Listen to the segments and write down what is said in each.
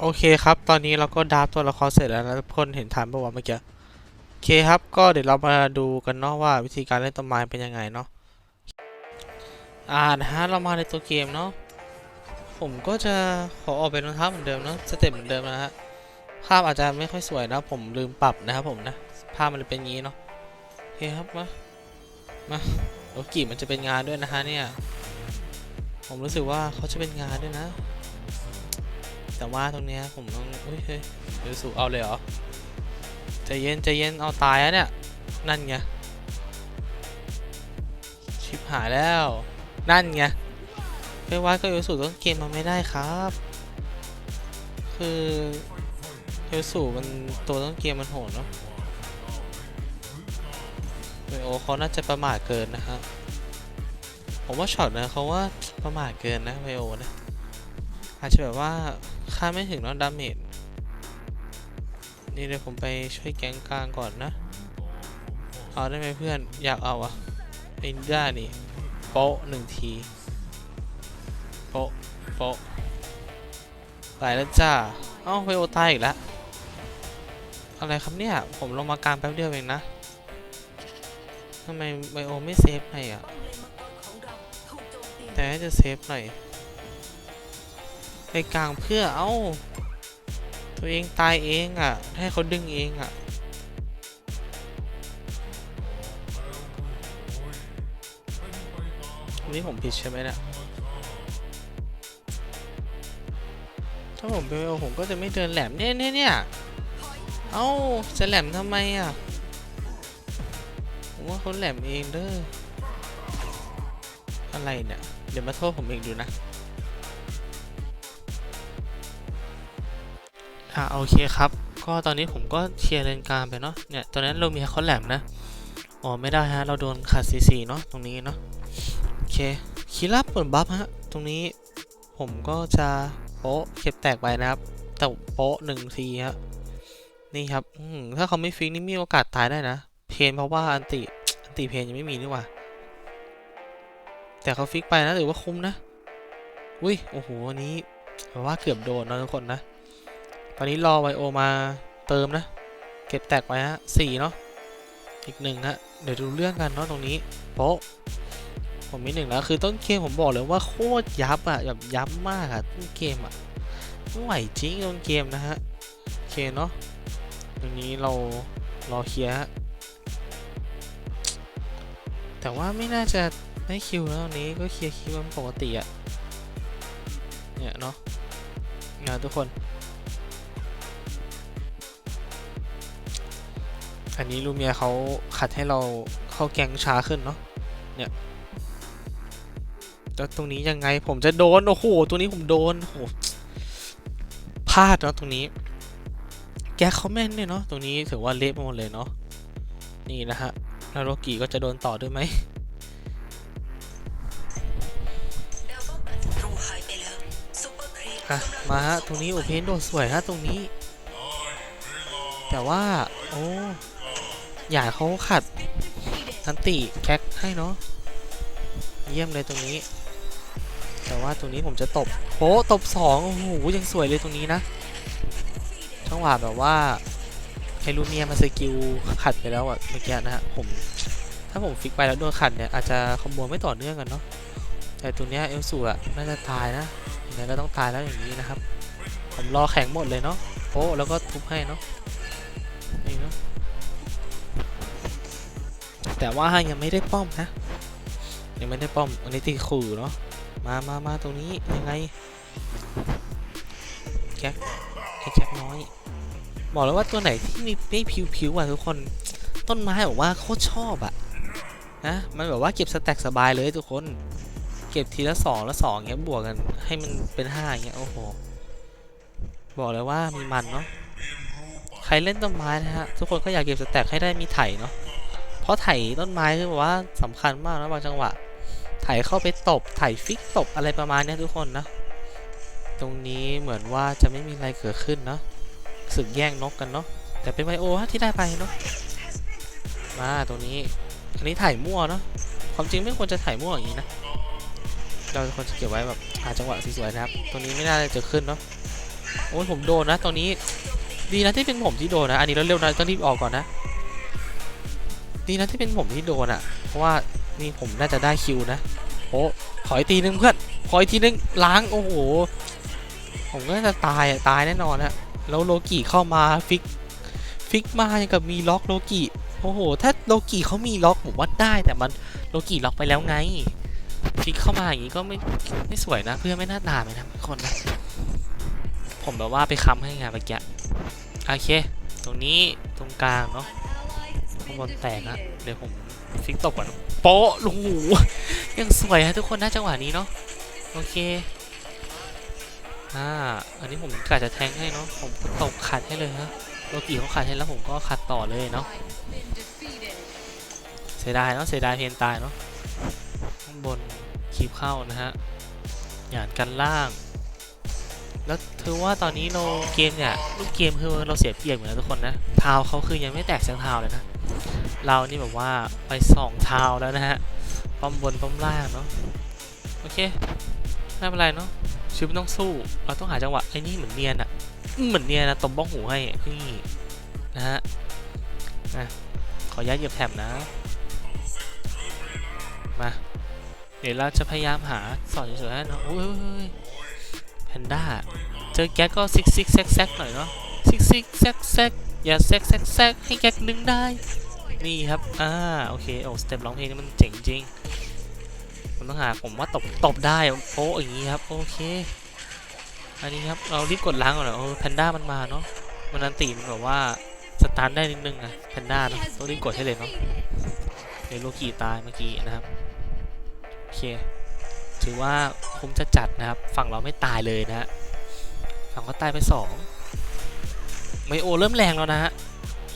โอเคครับ ตอนนี้เราก็ดาฟตัวละครเสร็จแล้วนะทุกคนเห็นฐานประวัติเมื่อกี้โอเคครับก็เดี๋ยวเรามาดูกันเนาะว่าวิธีการเล่นต้นไม้เป็นยังไงเนาะอ่านะฮะเรามาในตัวเกมเนาะผมก็จะขอออกเป็นรองเท้าเหมือนเดิมเนาะสเต็ปเหมือนเดิมนะฮะภาพอาจจะไม่ค่อยสวยนะผมลืมปรับนะครับผมนะภาพมันเป็นงี้เนาะโอเคครับมามาโลกิมันจะเป็นงานด้วยนะฮะเนี่ยผมรู้สึกว่าเขาจะเป็นงานด้วยนะ แต่ว่าตรงเนี้ยผมต้องอุ้ยเฮ้ยเดี๋ยวสูเอาเลยเหรอใจเย็นใจเย็นเอาตายแล้วเนี่ย นั่นไง ชิบหายแล้ว นั่นไงไปวัดก็เอลสูต้นเกมมาไม่ได้ครับ คือเอลสูมันตัวต้นเกมมันโหดเนาะไบโอเขาน่าจะประมาทเกินนะฮะผมว่าช็อตนะเขาว่าประมาทเกินนะไบโอนะอาจจะแบบว่า ค่าไม่ถึงเนาะดาเมจนี่เดี๋ยวผมไปช่วยแก๊งกลางก่อนนะ เอาได้ไหมเพื่อนอยากเอาอะไอ้ด้านี่โป๊ะหนึ่งทีโป๊ะโป๊ะตายแล้วจ้า เอ้าไวโอตายอีกแล้วอะไรครับเนี่ย ผมลงมากลางแป๊บเดียวเองนะทำไมไวโอไม่เซฟหน่อยอะแต่จะเซฟหน่อย ไปกลางเพื่อเอ้า ตัวเองตายเองอะ่ะ ให้เขาดึงเองอะ่ะอันนี้ผมผิดใช่ไหมเนะี่ยถ้าผมเป็นโอผมก็จะไม่เดินแหลมเนี่ยเนี่ยเนี่ยเอ้าจะแหลมทำไมอะ่ะ ผมว่าเขาแหลมเองเด้อ อะไรเนี่ย เดี๋ยวมาโทษผมเองดูนะ อ่าโอเคครับ ก็ตอนนี้ผมก็เคลียร์เลนกลางไปเนาะ เนี่ย ตอนนั้นเรามีเขาแหลมนะ อ๋อ ไม่ได้ฮะ เราโดนขาดซีซีเนาะ ตรงนี้เนาะ โอเค คีรับผลบัฟฮะ ตรงนี้ผมก็จะโป๊ะเก็บแตกไปนะครับแต่โป๊ะหนึ่งทีฮะ นี่ครับถ้าเขาไม่ฟิกนี่มีโอกาสตายได้นะ เพนเพราะว่าอันติอันติเพนยังไม่มีนี่ว่า แต่เขาฟิกไปนะถือว่าคุ้มนะ อุ้ย โอ้โห อันนี้ว่าเกือบโดนนะทุกคนนะ ตอนนี้รอไวโอมาเติมนะ เก็บแตกไว้ฮะสี่เนาะ อีกหนึ่งฮะ เดี๋ยวดูเรื่องกันเนาะตรงนี้โป๊ะผมมีหนึ่งแล้ว คือต้นเกมผมบอกเลยว่าโคตรยับอะแบบยับมากอะต้นเกมอะไม่ไหวจริงต้นเกมนะฮะ โอเคเนาะตรงนี้เรารอเคลียร์ฮะ แต่ว่าไม่น่าจะได้คิวแล้วนี้ก็เคลียร์คิวมันปกติอะเนี่ยเนาะนะทุกคน นนี้ลูเมียเขาขัดให้เราเข้าแกงช้าขึ้นเนาะเนี่ยแล้วตรงนี้ยังไงผมจะโดน โอ้โหตัวนี้ผมโดนโอ้โหพลาดเนาะตรงนี้ แกเขาแม่นเนี่ยเนาะตรงนี้ถือว่าเละหมดเลยเนาะนี่นะฮะนาโรกิก็จะโดนต่อด้วยไหมอะมาฮะ ตรงนี้โอเพนโดดสวยฮะ ตรงนี้ แต่ว่า โอ้ อย่าเขาขัดทันติแก๊กให้เนาะเยี่ยมเลยตรงนี้ แต่ว่าตรงนี้ผมจะตบโอ้ตบสองโอ้โหยังสวยเลยตรงนี้นะจังหวะแบบว่าไฮลูเมียมาสกิลขัดไปแล้วอะเมื่อกี้นะฮะผมถ้าผมฟิกไปแล้วโดนขัดเนี่ยอาจจะคอมโบไม่ต่อเนื่องกันเนาะแต่ตัวเนี้ยเอลสูอะน่าจะตายนะยังไงก็ต้องตายแล้วอย่างนี้นะครับ ผมรอแข็งหมดเลยเนาะโอ้แล้วก็ทุบให้เนาะ แต่ว่ายังไม่ได้ป้อมนะ ยังไม่ได้ป้อม อันนี้ตีขู่เนาะ มามามาตรงนี้ยังไงแจ็คไอ้แจ็คน้อย บอกแล้วว่าตัวไหนที่มีไม่ผิวๆอะทุกคน ต้นไม้บอกว่าโคตรชอบอะนะ มันแบบว่าเก็บสแต็กสบายเลยทุกคน เก็บทีละสองล้วสองเงี้ยบวกกัน ให้มันเป็นห้าเงี้ยโอ้โห บอกเลยว่ามีมันเนาะ ใครเล่นต้นไม้นะฮะทุกคนก็อยากเก็บสแต็กให้ได้มีไถเนาะ ราะไถต้นไม้คือแบบว่าสำคัญมากนะบางจังหวะ ไถเข้าไปตบ ไถฟิกตบอะไรประมาณเนี้ยทุกคนนะ ตรงนี้เหมือนว่าจะไม่มีอะไรเกิดขึ้นเนาะสึกแย่งนกกันเนาะ แต่เป็นไวโอที่ได้ไปเนาะ มาตรงนี้ อันนี้ไถมั่วเนาะ ความจริงไม่ควรจะไถมั่วอย่างนี้นะ เราควรจะเก็บไว้แบบหาจังหวะสวยๆนะครับ ตรงนี้ไม่น่าจะเกิดขึ้นเนาะ โอ้ยผมโดนนะตรงนี้ ดีนะที่เป็นผมที่โดนนะ อันนี้เราเร็วนะต้องรีบออกก่อนนะ ดีนะที่เป็นผมที่โดนอะ เพราะว่านี่ผมน่าจะได้คิวนะโอ้ขออีกทีนึงเพื่อน ขออีกทีนึงล้างโอ้โห ผมก็จะตายอะตายแน่นอนอะแล้วโลกิเข้ามาฟิกฟิกมาอย่างกับมีล็อกโลกิโอ้โห ถ้าโลกิเขามีล็อกผมว่าได้แต่มันโลกิล็อกไปแล้วไง ฟิกเข้ามาอย่างนี้ก็ไม่ไม่สวยนะ เพื่อนไม่น่าด่าไหมนะทุกคนนะผมแบบว่าไปค้ำให้งานเมื่อกี้โอเค ตรงนี้ตรงกลางเนาะ ข้างบนแตกอะเดี๋ยวผมฟิกตกก่อนโป๊ะโอ้โหยังสวยฮะทุกคนนะจังหวะนี้เนาะโอเคอ่าอันนี้ผมกะจะแทงให้เนาะผมก็ตกขัดให้เลยฮะโลกิเขาขัดให้แล้วผมก็ขัดต่อเลยเนาะเสียดายเนาะเสียดายเพนตายเนาะข้างบนคีบเข้านะฮะหยานกันล่าง แล้วถือว่าตอนนี้เราเกมเนี่ยลูกเกมคือเราเสียเปรียบเหมือนกันทุกคนนะเท้าเขาคือยังไม่แตกสักเท้าเลยนะ เรานี่แบบว่าไปสองเท้าแล้วนะฮะ ป้อมบนป้อมล่างเนาะ โอเค ไม่เป็นไรเนาะชีวิตต้องสู้ เราต้องหาจังหวะไอ้นี่เหมือนเนียนอะเหมือนเนียนนะตบบ้องหูให้นี่นะฮะอะขออนุญาตเหยียบแถบนะ มา เดี๋ยวเราจะพยายามหาสอนเฉยๆนะโอ้ยแพนด้า เจอแก๊กก็ซิกซิกแซกแซกหน่อยเนาะ ซิกซิกแซกแซกอย่าแซกแซกแซกให้แก๊กดึงได้ นี่ครับ อ่า โอเค โอ้สเต็ปร้องเพลงนี่มันเจ๋งจริงผมต้องหาผมว่าตบ ตบได้โอ้อย่างนี้ครับ โอเค อันนี้ครับ เรารีบกดล้างก่อนเลยโอ้แพนด้ามันมาเนาะ มันนันตีมันแบบว่าสตาร์ทได้นิดนึงอะแพนด้าเนาะต้องรีบกดให้เลยเนาะเดี๋ยโลกีตายเมื่อกี้นะครับ โอเค ถือว่าคุ้มจะจัดนะครับ ฝั่งเราไม่ตายเลยนะฮะ ฝั่งเขาตายไปสองไมโอเริ่มแรงแล้วนะฮะ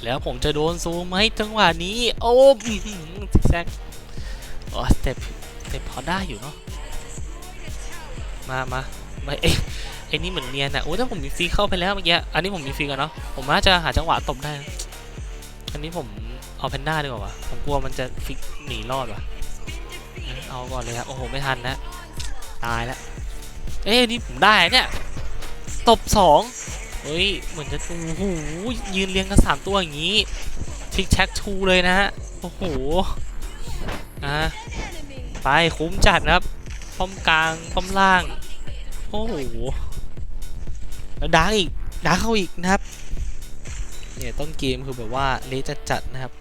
แล้วผมจะโดนซูมไหมจังหวะนี้ โอ้ซิกแซกอ้สเต็ปสเต็ปพอได้อยู่เนาะมามาไม่เอ้ไอ้นี่เหมือนเนียนอะโอ้ถ้าผมมีฟรีเข้าไปแล้วเมื่อกี้อันนี้ผมมีฟรีกันเนาะผมน่าจะหาจังหวะตบได้ อันนี้ผมเอาแพนด้าดีกว่าวะผมกลัวมันจะฟิกหนีรอดว่ะเอาก่อนเลยครับโอ้โหไม่ทันนะตายแล้วเอ้ยนี่ผมได้เนี่ยตบสอง เฮ้ย เหมือนจะโอ้โหยืนเรียงกันสามตัวอย่างนี้ ทิกแท็กทูเลยนะฮะ โอ้โห อะ ไปคุ้มจัดนะครับ ป้อมกลางป้อมล่าง โอ้โห แล้วดาร์กอีกดาร์กเข้าอีกนะครับ เนี่ยต้นเกมคือแบบว่าเละจัดจัดนะครับ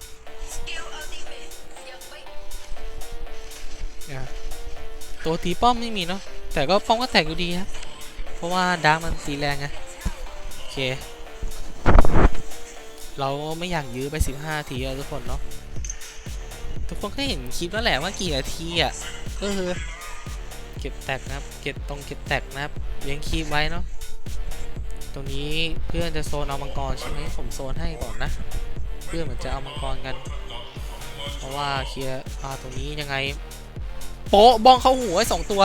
ตัวตีป้อมไม่มีเนาะแต่ก็ป้อมก็แตกอยู่ดีครับ เพราะว่าดาร์กมันตีแรงไง เค เราไม่อยากยื้อไป 15 ทีอะทุกคนเนาะ ทุกคนก็เห็นคลิปแล้วแหละว่ากี่นาทีอะ ก็คือ เก็บแตกนะครับ เก็บตรงเก็บแตกนะครับเลี้ยงคีบไว้เนาะ ตรงนี้เพื่อนจะโซนเอามังกรใช่ไหมผมโซนให้ก่อนนะ เพื่อนเหมือนจะเอามังกรกัน เพราะว่าเคลียร์อาตรงนี้ยังไง โป๊ะบ้องเข้าหัวไอ้สองตัว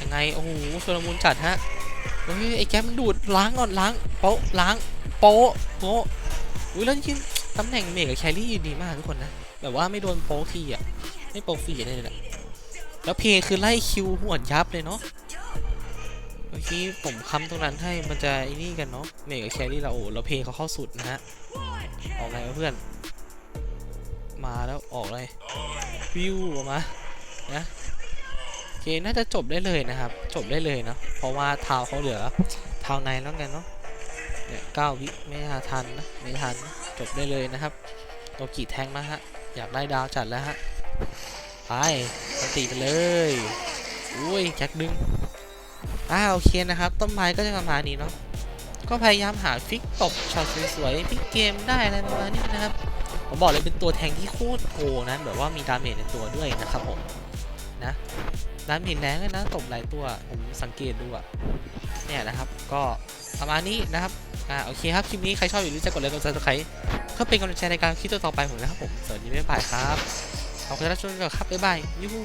ยังไง โอ้โหชลมุนจัดฮะ ฮ้ยไอ้แก๊ปมันดูดล้างก่อนล้างโป๊ะล้างโป๊ะโป๊ะอุ้ยแล้วยิงตำแหน่งเมกกับแครี่ยืนดีมากทุกคนนะแบบว่าไม่โดนโป๊ทีอะไม่โป๊ะฟรีเลยนะแล้วเพย์คือไล่คิวหวดยับเลยเนาะเมื่อกี้ผมค้ำตรงนั้นให้มันจะไอ้นี่กันเนาะเมกกับแครี่เราโอ้แล้วเพย์เขาเข้าสุดนะฮะออกไงวะเพื่อน มาแล้วออกเลยวิวออกมานะ เคน่าจะจบได้เลยนะครับ จบได้เลยเนาะเพราะว่าเท้าเขาเหลือเท้าในแล้วกันเนาะเนี่ยเก้าวิไม่ทันนะไม่ทันจบได้เลยนะครับตัวกี่แทงมาฮะอยากได้ดาวจัดแล้วฮะไปอันตีไปเลยอุ้ยแจ็คดึงอ่าโอเคนะครับ ต้นไม้ก็จะประมาณนี้เนาะก็พยายามหาฟิกตบช็อตสวยๆฟิกเกมได้อะไรประมาณนี้นะครับผมบอกเลยเป็นตัวแทงที่โคตรโกนะแบบว่ามีดาเมจในตัวด้วยนะครับผม น้ำหินแรงเลยนะตกหลายตัวผมสังเกตดูอะเนี่ยนะครับ ก็ประมาณนี้นะครับ อ่าโอเคครับ คลิปนี้ใครชอบอย่าลืมจะกดไลค์กดซับสไครต์เพื่อเป็นกำลังใจในการคลิปต่อไปของผมนะครับผมสวัสดีบ๊ายบายครับขอบคุณที่รับชมกันครับบ๊ายบายยูฮู